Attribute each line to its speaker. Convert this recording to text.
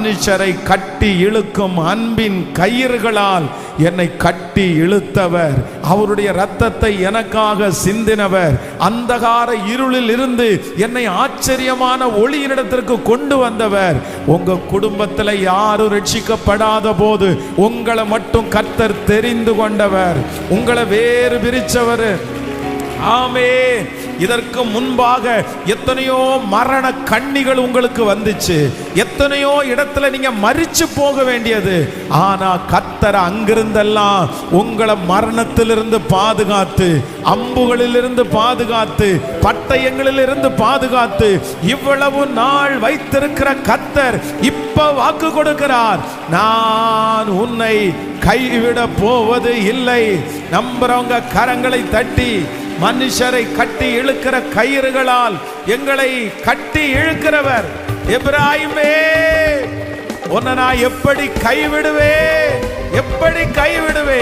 Speaker 1: மனுஷரை கட்டி இழுக்கும் அன்பின் கயிறுகளால் என்னை கட்டி இழுத்தவர். அவருடைய ரத்தத்தை எனக்காக சிந்தினவர். அந்தகார இருளில் இருந்து என்னை ஆச்சரியமான ஒளியினிடத்திற்கு கொண்டு வந்தவர். உங்க குடும்பத்தில் யாரும் ரட்சிக்கப்படாத போது உங்களை மட்டும் கர்த்தர் தெரிந்து கொண்டவர். உங்களை வேறு பிரிச்சவர் ஆமே இதற்கு முன்பாக எத்தனையோ மரண கண்ணிகள் உங்களுக்கு வந்துச்சு. எத்தனையோ இடத்துல நீங்க மறிச்சு போக வேண்டியது. ஆனா கத்தர் அங்கிருந்தெல்லாம் உங்களை மரணத்திலிருந்து பாதுகாத்து அம்புகளிலிருந்து பாதுகாத்து பட்டயங்களிலிருந்து பாதுகாத்து இவ்வளவு நாள் வைத்திருக்கிற கத்தர் இப்ப வாக்கு கொடுக்கிறார். நான் உன்னை கைவிட போவது இல்லை. நம்புறவங்க கரங்களை தட்டி மனுஷரை கட்டி இழுக்கிற கயிறுகளால் எங்களை கட்டி இழுக்கிறவர் எப்ராஹிமே உன்னை நான் எப்படி கைவிடுவேன்? எப்படி கைவிடுவேன்?